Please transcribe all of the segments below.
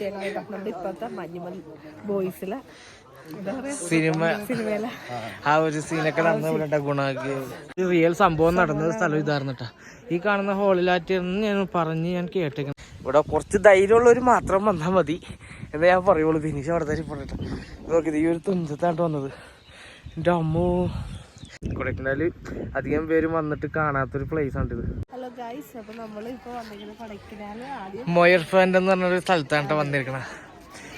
തേങ്ങ നമ്മുടെ ഇപ്പോഴത്തെ മഞ്ഞുമൽ ബോയ്സിലെ സിനിമ. ആ ഒരു സീനൊക്കെ നടന്ന് ഇവിടെ ഗുണാക്കി. റിയൽ സംഭവം നടന്ന സ്ഥലം ഇതായിരുന്നിട്ടാ ഈ കാണുന്ന ഹോളിലാറ്റിന്ന് ഞാൻ പറഞ്ഞ് ഞാൻ കേട്ടേക്കണം ഇവിടെ കുറച്ച് ധൈര്യമുള്ളവർ മാത്രം വന്നാൽ മതി. എന്നാ ഞാൻ പറയുള്ളൂ. ദിനീഷ് അവിടെ തന്നെ പറഞ്ഞിട്ട് നോക്കിയത് ഈ ഒരു തുഞ്ചത്താണ്ട് വന്നത്. എന്റെ അമ്മോ. കൊടൈക്കനാല് അധികം പേര് വന്നിട്ട് കാണാത്തൊരു പ്ലേസ് ആണ് അപ്പൊ നമ്മൾ ഇപ്പൊ വന്നിരിക്കുന്നത് കൊടൈക്കനാല് ആദ്യം മൊയർ ഫാൻഡ് എന്ന് പറഞ്ഞൊരു സ്ഥലത്താണ് വന്നിരിക്കണ.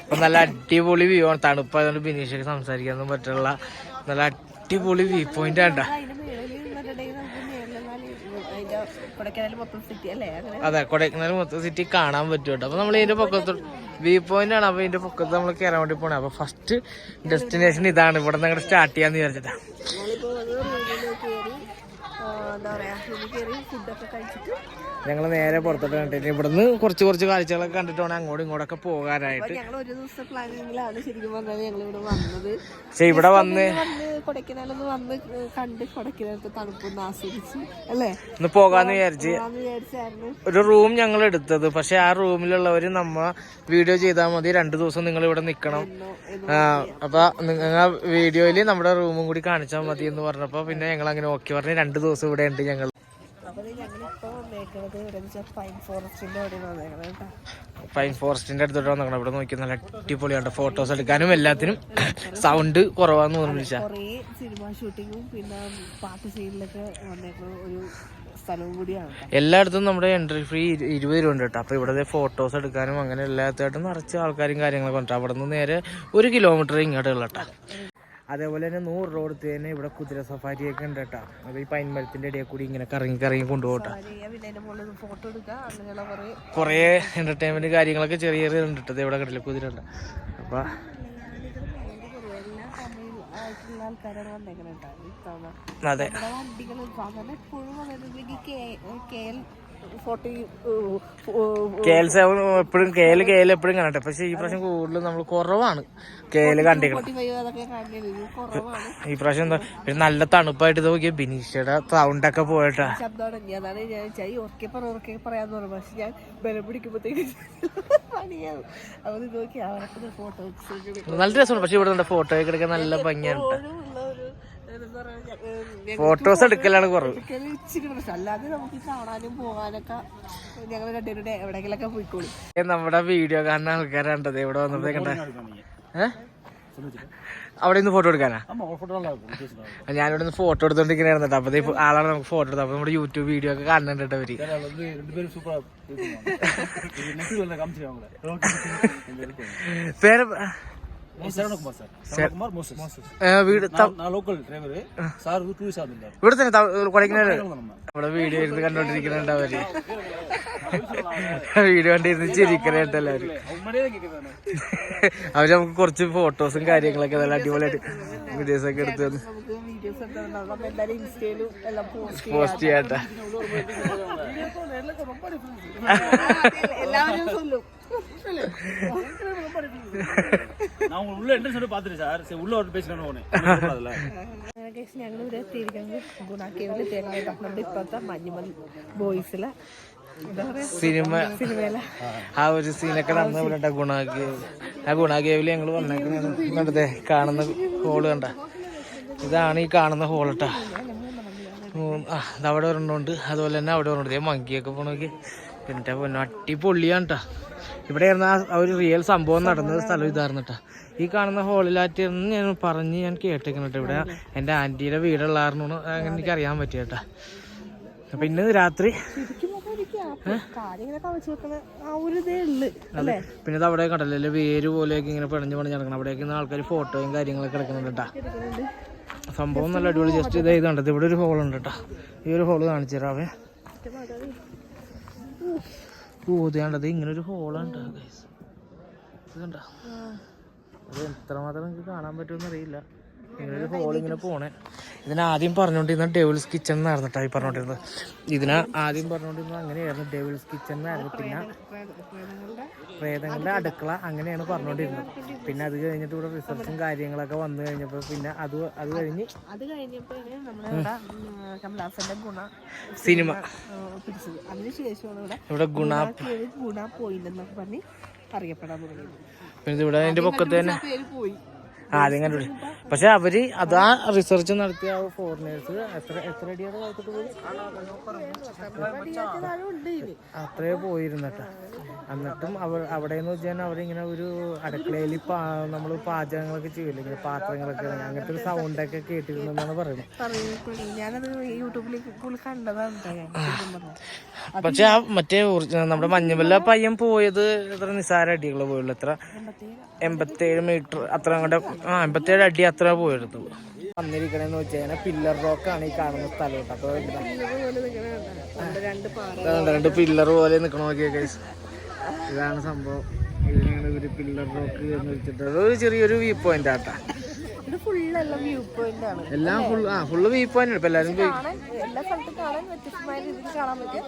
അപ്പൊ നല്ല അടിപൊളി വ്യൂ ആണ്. തണുപ്പായതുകൊണ്ട് ബിനീഷൊക്കെ സംസാരിക്കാനൊന്നും പറ്റുള്ള നല്ല അടിപൊളി വ്യൂ പോയിന്റ് ആണ് അതെ കൊടൈക്കനാൽ മൊത്തം സിറ്റി കാണാൻ പറ്റും കേട്ടോ അപ്പൊ നമ്മൾ ഇതിന്റെ പൊക്കത്ത് വ്യൂ പോയിന്റ് ആണ്. അപ്പൊ ഇതിന്റെ പൊക്കത്ത് നമ്മൾ കയറാൻ വേണ്ടി പോണേ. അപ്പൊ ഫസ്റ്റ് ഡെസ്റ്റിനേഷൻ ഇതാണ്. ഇവിടെ നിന്ന് സ്റ്റാർട്ട് ചെയ്യാന്ന് വിചാരിച്ചിട്ടാ നമ്മളിപ്പോ വന്ന് റൂമിൽ കയറി ആ, എന്താ പറയാ റൂമിൽ കയറി ഫുഡൊക്കെ കഴിച്ചിട്ട് ഞങ്ങൾ നേരെ പുറത്തോട്ട് കണ്ടിട്ട് ഇവിടുന്ന് കുറച്ച് കുറച്ച് കാഴ്ചകളൊക്കെ കണ്ടിട്ട് വേണം അങ്ങോട്ടും ഇങ്ങോട്ടൊക്കെ പോകാനായിട്ട്. പക്ഷെ ഇവിടെ വന്ന് കൊടൈക്കനാലൊന്ന് വന്ന് കണ്ട് കൊടൈക്കനാലത്തെ തണുപ്പൊന്ന് ആസ്വദിച്ച് അല്ലേ? ഒന്ന് പോകാന്ന് വിചാരിച്ച്. ഒരു റൂം ഞങ്ങൾ എടുത്തത്. പക്ഷെ ആ റൂമിലുള്ളവര് നമ്മ വീഡിയോ ചെയ്താൽ മതി. രണ്ടു ദിവസം നിങ്ങൾ ഇവിടെ നിക്കണം. അപ്പൊ നിങ്ങൾ വീഡിയോയിൽ നമ്മുടെ റൂമും കൂടി കാണിച്ചാൽ മതി എന്ന് പറഞ്ഞപ്പോ പിന്നെ ഞങ്ങൾ അങ്ങനെ ഓക്കെ പറഞ്ഞ് രണ്ടു ദിവസം ഇവിടെ ഉണ്ട് ഞങ്ങൾ ഇവിടെ പൈൻ ഫോറസ്റ്റിന്റെ അവിടെ വന്നേക്കണത് കേട്ടോ. പൈൻ ഫോറസ്റ്റിന്റെ അടുത്തോട്ട് വന്നിക്കണം. ഇവിടെ നോക്കി നല്ല അടിപൊളിയാണ് ഫോട്ടോസ് എടുക്കാനും എല്ലാത്തിനും. സൗണ്ട് കുറവാന്ന് പറഞ്ഞു സിനിമ ഷൂട്ടിങ്ങും പിന്നെ പാട്ട് സീനിലൊക്കെ ഒരു സ്ഥലവും കൂടിയാണ് എല്ലായിടത്തും നമ്മുടെ എൻട്രി ഫ്രീ ഇരുപത് രൂപ ഉണ്ട് കേട്ടോ. അപ്പൊ ഇവിടെ ഫോട്ടോസ് എടുക്കാനും അങ്ങനെ എല്ലാത്തായിട്ടും നിറച്ച് ആൾക്കാരും കാര്യങ്ങളൊക്കെ ഉണ്ട്. അവിടെ നിന്ന് നേരെ ഒരു കിലോമീറ്റർ ഇങ്ങോട്ടുള്ള കേട്ടോ. അതേപോലെ തന്നെ നൂറ് രൂപ കൊടുത്ത് തന്നെ ഇവിടെ കുതിര സഫാരി ഒക്കെ ഉണ്ട് കേട്ടോ അപ്പൊ ഈ പൈൻമരത്തിന്റെ ഇടയിൽ കൂടി ഇങ്ങനെ കറങ്ങി കറങ്ങി കൊണ്ടുപോകട്ടെ. കുറേ എന്റർടൈൻമെന്റ് കാര്യങ്ങളൊക്കെ ചെറിയ ചെറിയ ഉണ്ട് കേട്ടോ ഇവിടെ കടലിൽ കുതിര ഉണ്ട്. അപ്പൊ അതെ. എപ്പോഴും കേൽ കേൽ എപ്പോഴും കാണട്ടെ. പക്ഷെ ഈ പ്രാവശ്യം കൂടുതൽ നമ്മൾ കുറവാണ്. കേൽ കണ്ടിക്കണം ഈ പ്രാവശ്യം എന്താ പിന്നെ നല്ല തണുപ്പായിട്ട് ഇത് നോക്കിയ ബിനീഷയുടെ സൗണ്ട് ഒക്കെ പോയിട്ടാ. നല്ല രസമാണ്. പക്ഷെ ഇവിടെ ഫോട്ടോ ഒക്കെ എടുക്കാൻ നല്ല ഭംഗിയാണ് ട്ടോ. ഉള്ള ഒരു എന്താ പറയാ ഫോട്ടോസ് എടുക്കലാണ് കുറവ്. ഇച്ചിരി പ്രശ്നം. അല്ലാതെ നമുക്ക് കാണാനും പോകാനൊക്കെ ഞങ്ങൾ രണ്ടുപേരുടെ എവിടെയെങ്കിലൊക്കെ പോയിക്കോളും. ഏ, നമ്മുടെ വീഡിയോ കാണുന്ന ആൾക്കാരുണ്ടത് ഇവിടെ വന്നത് കണ്ട? അവിടെ നിന്ന് ഫോട്ടോ എടുക്കാനാ? ഞാനിവിടെ നിന്ന് ഫോട്ടോ എടുത്തോണ്ടിരിക്കണായിരുന്നു കേട്ടോ അപ്പൊ ആളാണ് നമുക്ക് ഫോട്ടോ എടുത്തത്. അപ്പൊ നമ്മുടെ യൂട്യൂബ് വീഡിയോ ഒക്കെ കാണുന്നുണ്ട് അവർ പേര് ഇവിടെ തന്നെ കൊടൈക്കനാല്. നമ്മുടെ വീഡിയോ ഇരുന്ന് കണ്ടോണ്ടിരിക്കുന്നുണ്ട് അവർ വീഡിയോ കണ്ടിരുന്ന് ചിരിക്കണേട്ട് എല്ലാവരും അവർ നമുക്ക് കുറച്ച് ഫോട്ടോസും കാര്യങ്ങളൊക്കെ നല്ല അടിപൊളിയായിട്ട് വീഡിയോസ് ഒക്കെ എടുത്ത് തന്നു. പോസ്റ്റ് ചെയ്യാട്ടാ എല്ലാവരും நான் உங்க உள்ள என்ட்ரன்ஸ் வந்து பாத்துட்டேன் சார் சரி உள்ள ஒரு பேசிக்கணும் ஒன்று அதுல ഞങ്ങൾ ഇവിടെ എത്തിയിരിക്കുന്നത് ഗുണാക്കേവില് തേങ്ങ നമ്മുടെ ഇപ്പോഴത്തെ മഞ്ഞുമൽ ബോയ്സിലെ എന്താ പറയാ സിനിമ സിനിമയിലെ ആ ഒരു സീനൊക്കെ നടന്ന് ഇവിടെ ഗുണാഗേവ് ആ ഗുണാഗേവില് ഞങ്ങൾ വന്നേക്കണേ കാണുന്ന ഹോള് കണ്ട ഇതാണ് ഈ കാണുന്ന ഹോൾ കേട്ടാ മൂന്ന് ആ ഇത് അവിടെ ഒരെണ്ണമുണ്ട് അതുപോലെ തന്നെ അവിടെ ഒരെണ്ണം ദേ മങ്കിയൊക്കെ പോണോക്കി എന്റെ പൊന്നു അടിപൊളിയാണ് കേട്ടോ ഇവിടെ ആയിരുന്നു ആ ഒരു റിയൽ സംഭവം നടന്ന സ്ഥലം ഇതായിരുന്നു കേട്ടോ ഈ കാണുന്ന ഹോളിലാറ്റിന്ന് ഞാൻ പറഞ്ഞ് ഞാൻ കേട്ടേക്കണം കേട്ടോ ഇവിടെ. എന്റെ ആന്റിയുടെ വീടുള്ള കാരണം അങ്ങനെ എനിക്ക് അറിയാൻ പറ്റിയ കേട്ടോ അപ്പം ഇന്ന് രാത്രി പിന്നെ ഇത് അവിടെ കണ്ടല്ലേ വേര് പോലെയൊക്കെ ഇങ്ങനെ പിണഞ്ഞു പണിഞ്ഞ് നടക്കണം. അവിടെയൊക്കെ ആൾക്കാർ ഫോട്ടോയും കാര്യങ്ങളൊക്കെ എടുക്കുന്നുണ്ട് കേട്ടാ സംഭവം നല്ല അടിപൊളി. ജസ്റ്റ് ഇത് കണ്ടത് ഇവിടെ ഒരു ഹോൾ ഉണ്ട് കേട്ടാ ഈ ഒരു ഹോൾ കാണിച്ചു തരാവേ. ഇത് ഇങ്ങനെ ഒരു ഹോളാണ് ഇത് കണ്ട? അത് എത്രമാത്രം നിങ്ങൾക്ക് കാണാൻ പറ്റുമെന്ന് അറിയില്ല. ഇങ്ങനെ ഒരു ഹോൾ ഇങ്ങനെ പോണേ. ഇതിന് ആദ്യം പറഞ്ഞുകൊണ്ടിരുന്ന ഡെവിൾസ് കിച്ചൺ എന്നായിരുന്നു കേട്ടോ ഈ പറഞ്ഞുകൊണ്ടിരുന്നത് ഇതിന് ആദ്യം പറഞ്ഞുകൊണ്ടിരുന്നത് അങ്ങനെയായിരുന്നു. ഡേവിൾസ് കിച്ചൺ എന്നായിരുന്നു. പിന്നെ പ്രേതങ്ങളുടെ അടുക്കള അങ്ങനെയാണ് പറഞ്ഞോണ്ടിരുന്നത്. പിന്നെ അത് കഴിഞ്ഞിട്ട് ഇവിടെ റിസർച്ചും കാര്യങ്ങളൊക്കെ വന്നു കഴിഞ്ഞപ്പോൾ പിന്നെ അത് അത് കഴിഞ്ഞ് അത് ഗുണ സിനിമ. ഇവിടെ ഗുണ ഗുണ പോയിന്റ് എന്നൊക്കെ പറഞ്ഞ് അറിയപ്പെടാൻ തുടങ്ങി പിന്നെ ഇവിടെ അതിന്റെ പൊക്കത്ത് തന്നെ പോയി. ആദ്യം കണ്ടുപിടി പക്ഷെ അവർ അതാ റിസർച്ച് നടത്തിയ ആ ഫോറിനേഴ്സ് എത്ര എത്ര അടിയാണ് കാലത്തോട്ട് പോയി അത്രേ പോയിരുന്നട്ടാ. എന്നിട്ടും അവർ അവിടെ എന്ന് വെച്ചാൽ അവരിങ്ങനെ ഒരു അടുക്കളയിൽ പാ നമ്മൾ പാചകങ്ങളൊക്കെ ചെയ്യില്ല ഇങ്ങനെ പാത്രങ്ങളൊക്കെ ഇങ്ങനെ അങ്ങനത്തെ ഒരു സൗണ്ടൊക്കെ കേട്ടിരുന്നെന്നാണ് പറയുന്നത്. പക്ഷെ ആ മറ്റേ നമ്മുടെ മഞ്ഞുമല്ല പയ്യൻ പോയത് എത്ര നിസാര അടികളെ പോയുള്ളൂ? എത്ര? എൺപത്തേഴ് മീറ്റർ അത്ര അങ്ങോട്ട് ആ എൺപത്തേഴ് അടി അത്ര പോയിരുന്നു. വന്നിരിക്കണെന്ന് വെച്ച് കഴിഞ്ഞാൽ പില്ലർ റോക്കാണ് ഈ കാണുന്ന സ്ഥലം കേട്ടോ. രണ്ട് പില്ലർ പോലെ നിൽക്കണ ഇതാണ് സംഭവം. ഇതിനാണ് ഒരു പില്ലർ റോക്ക് എന്ന് വെച്ചിട്ട് ഒരു ചെറിയൊരു വ്യൂ പോയിന്റ് ആട്ടാ. ഇത് ഫുള്ളെല്ലാം വ്യൂ പോയിന്റ് ആണ്. എല്ലാം ഫുൾ ആ ഫുള്ള് വ്യൂ പോയിന്റ് ഇപ്പൊ എല്ലാരും എല്ലാ സ്ഥലത്തും കാണാൻ വ്യത്യസ്തമായ രീതിയിൽ കാണാൻ പറ്റിയ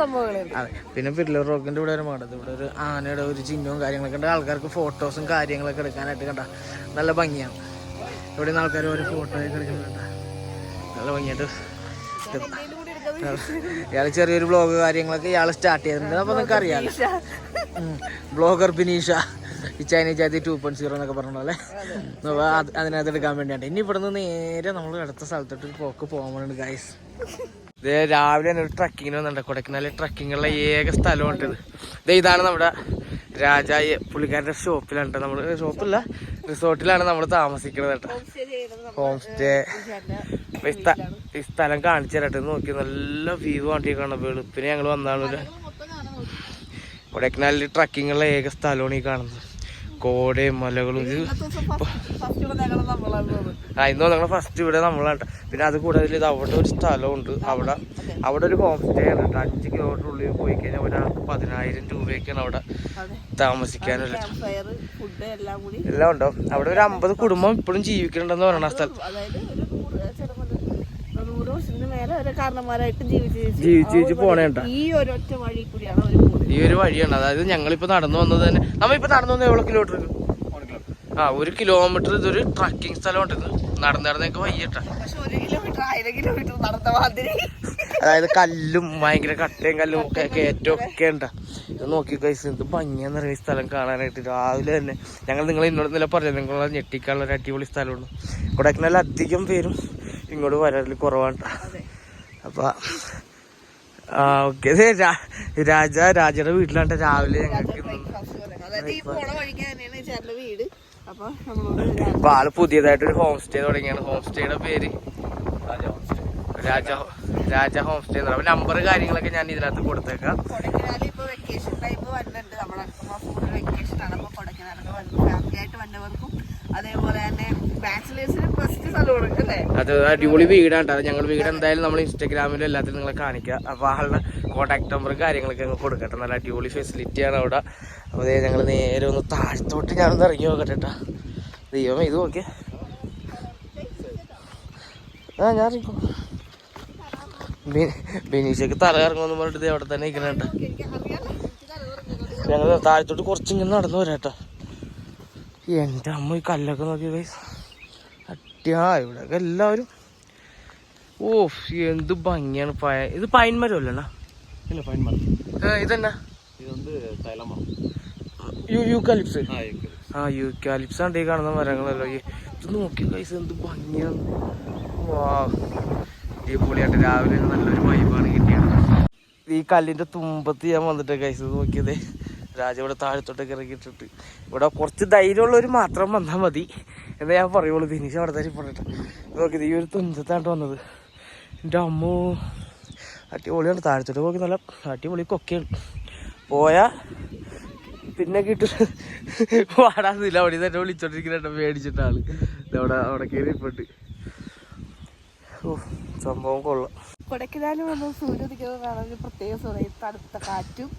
സംഭവങ്ങളുണ്ട്. അതെ. പിന്നെ പിള്ളേർ റോക്കിന്റെ ഇവിടെ ഒരു മാടത് ഇവിടെ ഒരു ആനയുടെ ഒരു ചിഹ്നവും കാര്യങ്ങളൊക്കെ ഉണ്ട്. ആൾക്കാർക്ക് ഫോട്ടോസും കാര്യങ്ങളൊക്കെ എടുക്കാനായിട്ട് കണ്ട. നല്ല ഭംഗിയാണ്. ഇവിടെ നിന്ന് ആൾക്കാർ ഓരോ ഫോട്ടോ ഒക്കെ എടുക്കുന്നുണ്ട് നല്ല ഭംഗിയായിട്ട് ഇയാൾ ചെറിയൊരു ബ്ലോഗ് കാര്യങ്ങളൊക്കെ ഇയാൾ സ്റ്റാർട്ട് ചെയ്തിട്ടുണ്ട്. അപ്പൊ നിങ്ങൾക്ക് അറിയാം ബ്ലോഗർ ബിനീഷ. ഈ ചൈനീസ് ജാതി ടു പോയിന്റ് സീറോ എന്നൊക്കെ പറഞ്ഞോളെ അപ്പൊ അതിനകത്ത് എടുക്കാൻ വേണ്ടിയാണ് ഇനി ഇവിടുന്ന് നേരെ നമ്മൾ അടുത്ത സ്ഥലത്തോട്ട് പോക്ക് പോകാൻ ഗൈസ് ഇത് രാവിലെ തന്നെ ഒരു ട്രക്കിങ്ങിന് വന്നിട്ടുണ്ട്. കൊടക്കിനാലെ ട്രക്കിങ്ങുള്ള ഏക സ്ഥലമാണ് ഇത് ഇതാണ് നമ്മുടെ രാജായ പുള്ളിക്കാരുടെ ഷോപ്പിലാണ് നമ്മൾ ഷോപ്പില്ല റിസോർട്ടിലാണ് നമ്മൾ താമസിക്കുന്നത് കേട്ടോ. ഹോം സ്റ്റേ ഈ സ്ഥലം കാണിച്ചു തരട്ടെ നോക്കി നല്ല വ്യൂ വണ്ടി വെളുപ്പിനെ ഞങ്ങൾ വന്നാണ് കൊടൈക്കനാലിൽ ട്രക്കിങ്ങുള്ള ഏക സ്ഥലമാണ് ഈ കാണുന്നത്. കോടയും മലകളും ഇത്. ആ ഇന്നോ ഞങ്ങൾ ഫസ്റ്റ് ഇവിടെ നമ്മളാണ് പിന്നെ അത് കൂടാതെ ഇത് അവിടെ ഒരു സ്ഥലമുണ്ട്. അവിടെ അവിടെ ഒരു ഹോം സ്റ്റേ ആണ് കേട്ടോ. അഞ്ച് കിലോമീറ്റർ ഉള്ളിൽ പോയി കഴിഞ്ഞാൽ ഒരാൾക്ക് പതിനായിരം രൂപയൊക്കെയാണ് അവിടെ താമസിക്കാനുള്ള എല്ലാം ഉണ്ടാവും അവിടെ ഒരു അമ്പത് കുടുംബം ഇപ്പോഴും ജീവിക്കുന്നുണ്ടെന്ന് പറയണ ആ സ്ഥലം അതായത് ഒരു നൂറ് ചെറുപ്പത് നൂറ് അവരെ ഈ വഴി കൂടിയാണ് ഈ ഒരു വഴിയാണ്. അതായത് ഞങ്ങളിപ്പോ നടന്നു വന്നത് തന്നെ നമ്മളിപ്പോ നടന്നു വന്നത് എവിടെ കിലോമീറ്റർ ആ ഒരു കിലോമീറ്റർ ഇതൊരു ട്രക്കിംഗ് സ്ഥലമുണ്ട് ഇത്. നടന്നു നടന്നേക്ക് വയ്യട്ടാ അതായത് കല്ലും ഭയങ്കര കട്ടയും കല്ലും ഒക്കെ കയറ്റവും ഒക്കെ. ഉണ്ടാ. ഇത് നോക്കി കഴിച്ച് ഇത് ഭംഗിയാ നിറയെ സ്ഥലം കാണാനായിട്ട്. രാവിലെ തന്നെ. ഞങ്ങൾ നിങ്ങൾ ഇന്നോട് നില പറഞ്ഞു നിങ്ങൾ ഞെട്ടിക്കാനുള്ള ഒരു അടിപൊളി സ്ഥലമുണ്ട് കൊടക്കിനാൽ അധികം പേരും ഇങ്ങോട്ട് വരൽ കുറവാണ് ട്ടാ. അപ്പൊ ആ ഓക്കെ. രാജ രാജയുടെ വീട്ടിലാണ് രാവിലെ ഞങ്ങൾക്ക് അപ്പൊ ആൾ പുതിയതായിട്ട് ഒരു ഹോം സ്റ്റേ തുടങ്ങിയാണ്. ഹോം സ്റ്റേയുടെ പേര് രാജ രാജ ഹോം സ്റ്റേ എന്ന് പറയുമ്പോൾ നമ്പർ കാര്യങ്ങളൊക്കെ ഞാൻ ഇതിനകത്ത് കൊടുത്തേക്കാം. വെക്കേഷൻ ടൈം വന്നിട്ടുണ്ട്. ഫുൾ വെക്കേഷൻ ആണ്. അപ്പൊ കൊടൈക്കനാലൊക്കെ വന്നു ഫാമിലി ആയിട്ട് വന്നവർക്കും തന്നെ അത് അടിപൊളി വീടാണ് അത് ഞങ്ങൾ വീട് എന്തായാലും നമ്മൾ ഇൻസ്റ്റാഗ്രാമിലും എല്ലാത്തിലും നിങ്ങളെ കാണിക്കുക. അപ്പോൾ ആളുടെ കോൺടാക്ട് നമ്പറും കാര്യങ്ങളൊക്കെ അങ്ങ് കൊടുക്കട്ടെ നല്ല അടിപൊളി ഫെസിലിറ്റിയാണ് അവിടെ. അപ്പോൾ ഞങ്ങൾ നേരെ ഒന്ന് താഴത്തോട്ട് ഞാനൊന്ന് ഇറങ്ങി നോക്കട്ടെ കേട്ടോ. ഇത് നോക്കിയേ. ആ ഞാൻ ഇറങ്ങിക്കോ. ബിനീഷക്ക് തല ഇറങ്ങുമെന്ന് പറഞ്ഞിട്ട് അവിടെ തന്നെ ഇരിക്കണേട്ടാ ഞങ്ങൾ താഴത്തോട്ട് കുറച്ചിങ്ങനെ നടന്നു വരാട്ടോ എന്റെ അമ്മ ഈ കല്ലൊക്കെ നോക്കി ഗൈസ് അട്ടിയാ ഇവിടെയൊക്കെ എല്ലാവരും. ഓ എന്ത് ഭംഗിയാണ് പയ ഇത് പൈൻമരം അല്ലണ്ണാ ഇല്ല പൈൻമരം ഇതെന്നാ? യൂക്കാലിപ്സ്. ആ ആണ് ഈ കാണുന്ന മരങ്ങളല്ലോ. ഇത് നോക്കി ഗൈസ് എന്ത് ഭംഗിയാണ്. വാ അടിപൊളിയായിട്ട് രാവിലെ നല്ലൊരു വൈബാണ് കിട്ടിയത്. ഈ കല്ലിന്റെ തുമ്പത്ത് ഞാൻ വന്നിട്ട് ഗൈസ് നോക്കിയതേ. രാജ താഴത്തോട്ടൊക്കെ ഇറങ്ങിയിട്ടിട്ട് ഇവിടെ കുറച്ച് ധൈര്യമുള്ളവർ മാത്രം വന്നാൽ മതി. എന്ന് ഞാൻ പറയുള്ളൂ ഫിനിഷ് അവിടെ തന്നെ പറഞ്ഞിട്ട് നോക്കിയത് ഈ ഒരു തുഞ്ചത്താണ്ട് വന്നത്. എന്റെ അമ്മോ അടിപൊളിയാണ്. താഴത്തോട്ട് നോക്കി നല്ല അടിപൊളി കൊക്കയാണ്. പോയാൽ പിന്നെ കിട്ടും. പാടാന്നില്ല അവിടെ തന്നെ വിളിച്ചോണ്ടിരിക്കുന്ന മേടിച്ചിട്ട് ആൾ. അവിടെ അവിടെ കയറി ഇപ്പോട്ട് ഓ സംഭവം കൊള്ളാം. കൊടക്കിനാലും വന്ന് സൂര്യ കാണാൻ പ്രത്യേക തണുത്ത കാറ്റും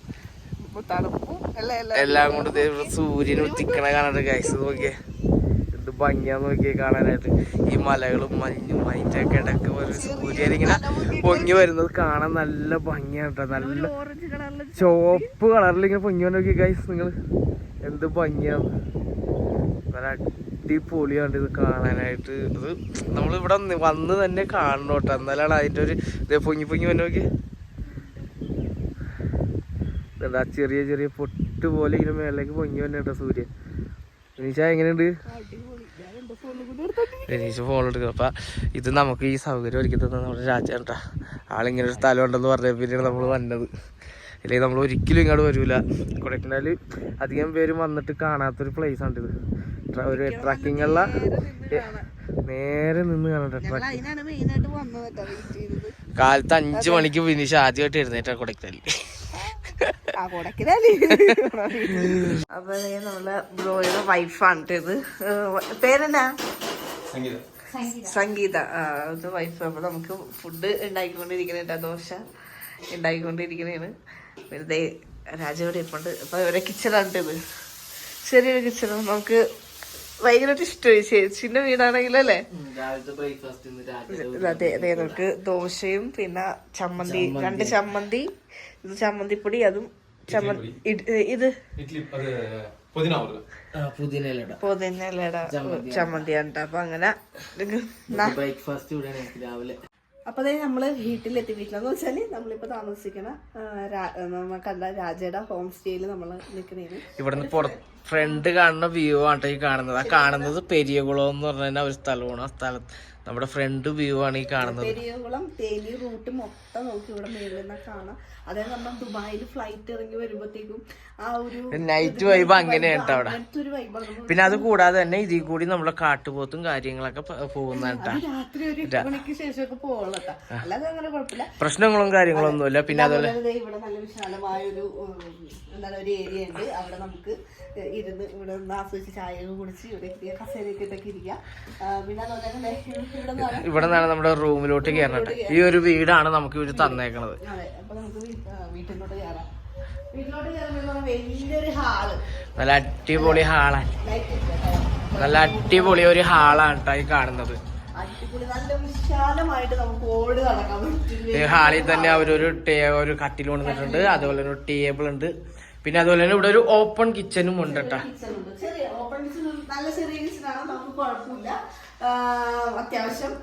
എല്ലാം കൊണ്ട് സൂര്യൻ ഉദിക്കണ കാണാൻ ഗൈസ് നോക്കിയേ. എന്ത് ഭംഗിയാ നോക്കിയേ കാണാനായിട്ട്. ഈ മലകളും മഞ്ഞും അതിന്റെ ഒക്കെ ഇടയ്ക്ക് ഒരു സൂര്യൻ ഇങ്ങനെ പൊങ്ങി വരുന്നത് കാണാൻ നല്ല ഭംഗിയാണ് കേട്ടോ നല്ല ഓറഞ്ച് കളറിൽ ചുവപ്പ് കളറിൽ ഇങ്ങനെ പൊങ്ങി നോക്കി ഗൈസ് നിങ്ങൾ എന്ത് ഭംഗിയാണ് അടിപൊളിയാണ് ഇത് കാണാനായിട്ട്. ഇത് നമ്മളിവിടെ വന്ന് തന്നെ കാണണം കേട്ടോ എന്നാലാണ് അതിന്റെ ഒരു ഇത് പൊങ്ങി പൊങ്ങി വന്ന് ഇതാ ചെറിയ ചെറിയ പൊട്ട് പോലെ ഇങ്ങനെ മേളിലേക്ക് പൊങ്ങി വന്നെ കേട്ടോ സൂര്യൻ. വിനീഷ എങ്ങനെയുണ്ട്? വിനീഷ് ഫോൺ എടുക്കുക അപ്പൊ ഇത് നമുക്ക് ഈ സൗകര്യം ഒരുക്കി തന്നെ നമ്മുടെ രാജാട്ടാ ആളിങ്ങനെ ഒരു സ്ഥലം ഉണ്ടെന്ന് പറഞ്ഞ പിന്നെയാണ് നമ്മൾ വന്നത്. അല്ലെങ്കിൽ നമ്മൾ ഒരിക്കലും ഇങ്ങോട്ട് വരൂല. കൊടൈക്കനാല് അധികം പേരും വന്നിട്ട് കാണാത്തൊരു പ്ലേസ് ആണ് ഇത്. ഒരു ട്രക്കിംഗ് ഉള്ള നേരെ നിന്ന് കാണട്ടെ കാലത്ത് അഞ്ചു മണിക്ക് ഫിനിഷ് ആദ്യമായിട്ട് എഴുന്നേറ്റാ കൊടൈക്കനാലിൽ ആ കൊടക്കിനാല് അപ്പൊ ദേ നമ്മളെ ബ്രോയുടെ വൈഫാണ് ഇത്. പേരെന്നാ? സംഗീത. ആ വൈഫ് അപ്പൊ നമുക്ക് ഫുഡ് ഉണ്ടാക്കിക്കൊണ്ടിരിക്കുന്നുണ്ട് ദോശ ഉണ്ടാക്കിക്കൊണ്ടിരിക്കുന്നതാണ് വെറുതെ രാജവിടെ ഇപ്പുണ്ട് അപ്പൊ ഇവരെ കിച്ചണാണ് ഇത്. ചെറിയൊരു കിച്ചണാണ് നമുക്ക് ഭയങ്കരമായിട്ട് ഇഷ്ടമായി ചേച്ചിന്റെ വീടാണെങ്കിലും അല്ലേ? അതെ അതെ. നമുക്ക് ദോശയും പിന്നെ ചമ്മന്തി. രണ്ട് ചമ്മന്തി ഇത് ചമ്മന്തിപ്പൊടി അതും ചമ്മന്തി ഇത്? പുതിനയിലട ചമ്മന്തിയാണ്. അപ്പൊ അങ്ങനെ. ബ്രേക്ക്ഫാസ്റ്റ് രാവിലെ. അപ്പൊ അതായത് നമ്മൾ വീട്ടിലെത്തി. വീട്ടിലെന്ന് വെച്ചാൽ നമ്മളിപ്പോ താമസിക്കണ ആ, രാ- നമ്മ കണ്ട രാജയുടെ ഹോം സ്റ്റേയിൽ നമ്മൾ നിക്കുന്നതിന് ഇവിടുന്ന് ഫ്രണ്ട് കാണുന്ന വ്യൂ ആണ് ഈ കാണുന്നത്. ആ കാണുന്നത് പെരിയകുളം എന്ന് പറഞ്ഞ ഒരു സ്ഥലമാണ്. ആ സ്ഥലത്ത് നമ്മുടെ ഫ്രണ്ട് വ്യൂ ആണ് ഈ കാണുന്നത്. പെരിയകുളം തേനി റൂട്ട് മൊത്തം നോക്കി ഇവിടെ മേളിൽ നിന്ന് കാണാം. അതായത് നമ്മൾ ദുബായിൽ ഫ്ലൈറ്റ് ഇറങ്ങി വരുമ്പോഴത്തേക്കും ആ ഒരു നൈറ്റ് വൈബ് അങ്ങനെയാണ് കേട്ടോ അവിടെ. ഒരു വൈബാണ് പിന്നെ അത് കൂടാതെ തന്നെ ഇതിൽ കൂടി നമ്മളെ കാട്ടുപോത്തും കാര്യങ്ങളൊക്കെ പോകുന്ന പോകുന്നതാണ് പ്രശ്നങ്ങളും കാര്യങ്ങളും ഒന്നുമില്ല പിന്നെ അതുപോലെ ഇവിടെ നല്ല വിശാലമായ ഒരു എന്താണ് ഒരു ഏരിയ ഉണ്ട്. അവിടെ നമുക്ക് ഇരുന്ന് ഇവിടെ ആസ്വദിച്ച് ചായ കുടിച്ച് ഇവിടെ കസേരയൊക്കെ ഇട്ടൊക്കെ ഇരിക്കാം. പിന്നെ അതുപോലെ തന്നെ ഇവിടെ നിന്നാണ് നമ്മുടെ റൂമിലോട്ട് കയറണത് ഈ ഒരു വീടാണ് നമുക്ക് ഇവർ തന്നേക്കണത്. നല്ല അടിപൊളി ഹാളാണ് നല്ല അടിപൊളി ഒരു ഹാളാണ് ഈ കാണുന്നത്. ഹാളിൽ തന്നെ അവരൊരു ഒരു കട്ടിൽ കൊണ്ടുവന്നിട്ടുണ്ട്. അതുപോലെ ഒരു ടേബിൾ ഉണ്ട്. പിന്നെ അതുപോലെ തന്നെ ഇവിടെ ഒരു ഓപ്പൺ കിച്ചനും ഉണ്ട്. കേട്ടോ അത്യാവശ്യം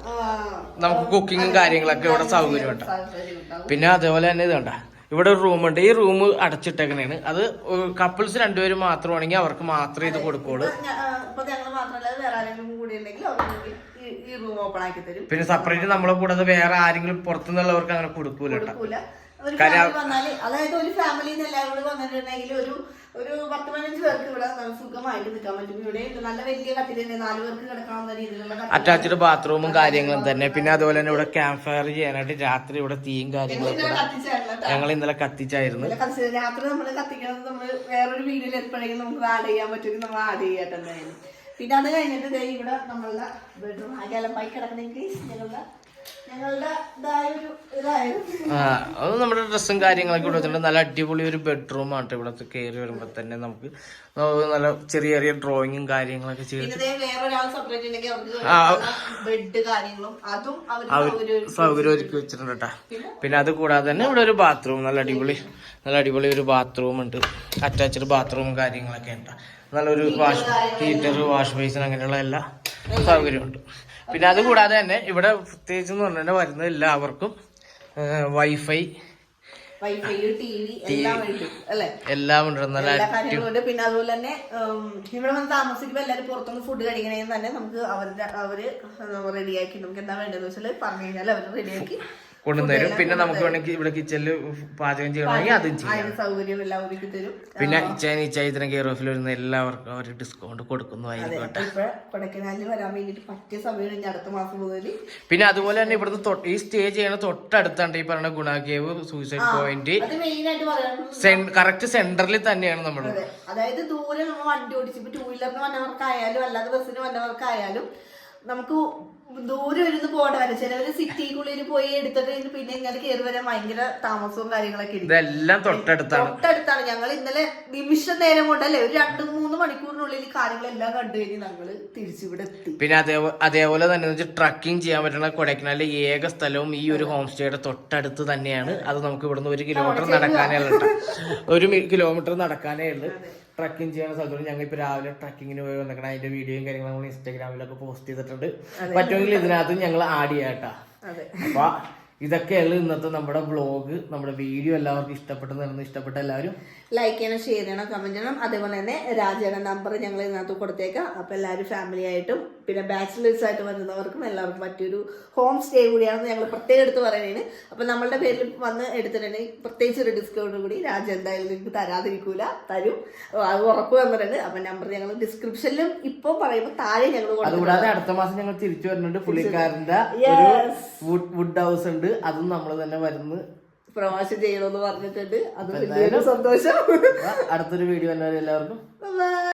നമുക്ക് കുക്കിങ്ങും കാര്യങ്ങളൊക്കെ ഇവിടെ സൗകര്യമുണ്ട് പിന്നെ അതേപോലെ തന്നെ ഇത് കണ്ട? ഇവിടെ ഒരു റൂം ഉണ്ട്. ഈ റൂം അടച്ചിട്ടേക്കണേണ്. അത് കപ്പിൾസ് രണ്ടുപേരും മാത്രമാണെങ്കിൽ അവർക്ക് മാത്രം ഇത് കൊടുക്കുള്ളൂ. പിന്നെ സെപ്പറേറ്റ് നമ്മളെ കൂടാതെ വേറെ ആരെങ്കിലും പുറത്തുനിന്നുള്ളവർക്ക് അങ്ങനെ കൊടുക്കൂല അതായത് ഒരു ഫാമിലി അതായത് ഒരു ഫാമിലിന്ന് എല്ലാവരും വന്നിട്ടുണ്ടെങ്കിൽ ഒരു ഒരു പത്ത് പതിനഞ്ച് പേർക്ക് ഇവിടെ സുഖമായിട്ട് നിൽക്കാൻ പറ്റും. ഇവിടെ നല്ല വലിയ കട്ടിൽ തന്നെ നാല് പേർക്ക് കിടക്കാവുന്ന രീതിയിലുള്ള അറ്റാച്ച്ഡ് ബാത്റൂമും കാര്യങ്ങളും തന്നെ. പിന്നെ അതുപോലെ തന്നെ ഇവിടെ ക്യാമ്പ് ഫയർ ചെയ്യാനായിട്ട് രാത്രി ഇവിടെ തീയും കാര്യങ്ങളും ഞങ്ങൾ ഇന്നലെ കത്തിച്ചായിരുന്നു രാത്രി നമ്മൾ കത്തിക്കുന്നത് നമ്മൾ വേറൊരു വീഡിയോയിൽ എപ്പോഴെങ്കിലും നമുക്ക് ആഡ് ചെയ്യാൻ പറ്റുമെങ്കിൽ നമ്മൾ ആഡ് ചെയ്യട്ടെ എന്തായാലും. പിന്നെ അത് കഴിഞ്ഞിട്ട് ഇവിടെ നമ്മളുടെ ബെഡ്റൂം ആകെ അലമ്പായി കിടക്കണമെങ്കിൽ ഞങ്ങളുടെ ഞങ്ങളുടെ ഇതായ ഒരു ഇതായിരുന്നു. ആ അത് നമ്മുടെ ഡ്രസ്സും കാര്യങ്ങളൊക്കെ ഇവിടെ വെച്ചിട്ടുണ്ട്. നല്ല അടിപൊളി ഒരു ബെഡ്റൂം ആണ് ഇവിടെ കയറി വരുമ്പോ തന്നെ നമുക്ക്. നല്ല ചെറിയ ചെറിയ ഡ്രോയിങ്ങും കാര്യങ്ങളൊക്കെ ചെയ്ത് പിന്നെ വേറൊരാൾ സെപ്പറേറ്റ് ഉണ്ടെങ്കിൽ ബെഡ് കാര്യങ്ങളും അതും അവർ സൗകര്യം സൗകര്യം ഒരുക്കി വെച്ചിട്ടുണ്ട്. കേട്ടാ പിന്നെ? അത് കൂടാതെ തന്നെ ഇവിടെ ഒരു ബാത്റൂം നല്ല അടിപൊളി നല്ല അടിപൊളി ഒരു ബാത്റൂം ഉണ്ട്. അറ്റാച്ച്ഡ് ബാത്റൂമും കാര്യങ്ങളൊക്കെ ഉണ്ട്. നല്ലൊരു വാഷ് ഹീറ്റർ വാഷ് ബേസിൻ അങ്ങനെയുള്ള എല്ലാ സൗകര്യമുണ്ട് പിന്നെ അത് കൂടാതെ തന്നെ ഇവിടെ പ്രത്യേകിച്ച് എന്ന് പറഞ്ഞാൽ വരുന്ന എല്ലാവർക്കും വൈഫൈ എല്ലാം ഉണ്ട്. നല്ല പിന്നെ അതുപോലെ തന്നെ ഇവിടെ വന്ന് താമസിക്കുമ്പോൾ എല്ലാവരും പുറത്തുനിന്ന് ഫുഡ് കഴിക്കണമെങ്കിൽ തന്നെ നമുക്ക് അവരുടെ അവർ റെഡിയാക്കി നമുക്ക് എന്താ വേണ്ടതെന്ന് വെച്ചാൽ പറഞ്ഞു കഴിഞ്ഞാൽ അവർ റെഡിയാക്കി കൊണ്ടുതരും പിന്നെ നമുക്ക് വേണമെങ്കിൽ ഇവിടെ കിച്ചണിൽ പാചകം ചെയ്യണമെങ്കിൽ അതും ചെയ്യാം. പിന്നെ ഇച്ചാൻ ഇച്ചായത്തിനും കെയർ ഓഫിൽ വരുന്ന എല്ലാവർക്കും അവർ ഡിസ്കൗണ്ട് കൊടുക്കുന്നു കേട്ടോ. ഇപ്പൊ കൊടക്കനാലിൽ വരാൻ വേണ്ടിട്ട് പറ്റിയ അടുത്ത മാസം മുതൽ പിന്നെ അതുപോലെ തന്നെ ഇവിടുന്ന് ഈ സ്റ്റേ ചെയ്യണ തൊട്ടടുത്താണ് ഈ പറയുന്ന ഗുണ കേവ് സൂയിസൈഡ് പോയിന്റ് കറക്റ്റ് സെന്ററിൽ തന്നെയാണ് നമ്മൾ അതായത് ദൂരെ നമ്മൾ വണ്ടി ഓടിച്ചു ടൂ വീലറിന് വന്നവർക്കായാലും അല്ലാതെ ബസ്സിന് വന്നവർക്കായാലും നമുക്ക് ദൂരെ ഇരുന്ന് പോകേണ്ട വരും ചിലവര് സിറ്റിക്കുള്ളിൽ പോയി എടുത്തിട്ട് പിന്നെ ഇങ്ങനെ കയറി വരാൻ ഭയങ്കര താമസവും കാര്യങ്ങളൊക്കെ ഉണ്ട്. ഇതെല്ലാം തൊട്ടടുത്താണ്. തൊട്ടടുത്താണ്. ഞങ്ങൾ ഇന്നലെ നിമിഷ നേരം കൊണ്ടല്ലേ ഒരു രണ്ട് മൂന്ന് മണിക്കൂറിനുള്ളിൽ കാര്യങ്ങളെല്ലാം കണ്ടു കഴിഞ്ഞ് ഞങ്ങൾ തിരിച്ചിവിടെ എത്തി. പിന്നെ അതേപോലെ അതേപോലെ തന്നെ ട്രക്കിംഗ് ചെയ്യാൻ പറ്റുന്ന കൊടൈക്കനാലിലെ ഏക സ്ഥലവും ഈ ഒരു ഹോം സ്റ്റേയുടെ തൊട്ടടുത്ത് തന്നെയാണ്. അത്. നമുക്ക് ഇവിടുന്ന് ഒരു കിലോമീറ്റർ നടക്കാനേ ഉള്ളൂ ഒരു കിലോമീറ്റർ നടക്കാനേ ഉള്ളൂ. ട്രക്കിംഗ് ചെയ്യുന്ന സ്ഥലത്തോട് ഞങ്ങൾ ഇപ്പൊ രാവിലെ ട്രക്കിങ്ങിന് പോയി വന്നിക്കണം അതിന്റെ വീഡിയോയും കാര്യങ്ങളും നമ്മൾ ഇൻസ്റ്റാഗ്രാമിലൊക്കെ പോസ്റ്റ് ചെയ്തിട്ടുണ്ട്. പറ്റുമെങ്കിൽ ഇതിനകത്ത് ഞങ്ങൾ ആഡ് ചെയ്യാട്ടാ അപ്പൊ ഇതൊക്കെയുള്ള ഇന്നത്തെ നമ്മുടെ വ്ളോഗ് നമ്മുടെ വീഡിയോ എല്ലാവർക്കും ഇഷ്ടപ്പെട്ടെന്ന് ഇഷ്ടപ്പെട്ട എല്ലാവരും ലൈക്ക് ചെയ്യണം ഷെയർ ചെയ്യണം കമന്റ് ചെയ്യണം. അതേപോലെ തന്നെ രാജയുടെ നമ്പർ ഞങ്ങൾ ഇതിനകത്ത് കൊടുത്തേക്കാം. അപ്പോൾ എല്ലാവരും ഫാമിലി ആയിട്ടും പിന്നെ ബാച്ചിലേഴ്സ് ആയിട്ട് വരുന്നവർക്കും എല്ലാവർക്കും പറ്റിയൊരു ഹോം സ്റ്റേ കൂടിയാണെന്ന് ഞങ്ങൾ പ്രത്യേകം എടുത്ത് പറയുന്നതിന് അപ്പോൾ നമ്മളുടെ പേരിൽ വന്ന് എടുത്തിട്ടുണ്ടെങ്കിൽ പ്രത്യേകിച്ച് ഒരു ഡിസ്കൗണ്ട് കൂടി രാജ എന്തായാലും നിങ്ങൾക്ക് തരാതിരിക്കൂല തരും. അത് ഉറപ്പ് തന്നിട്ടുണ്ട് അപ്പം നമ്പർ ഞങ്ങൾ ഡിസ്ക്രിപ്ഷനിലും ഇപ്പോൾ പറയുമ്പോൾ താഴെ ഞങ്ങൾ കൂടാതെ അതുകൂടാതെ അടുത്ത മാസം ഞങ്ങൾ തിരിച്ചു വരുന്നുണ്ട്. വുഡ് വുഡ് ഹൗസ് ഉണ്ട്. അതും നമ്മൾ തന്നെ വരുന്നു പ്രവാസം ചെയ്യണമെന്ന് പറഞ്ഞിട്ടുണ്ട്. അത് വലിയൊരു സന്തോഷം. അടുത്തൊരു വീഡിയോ എല്ലാവർക്കും.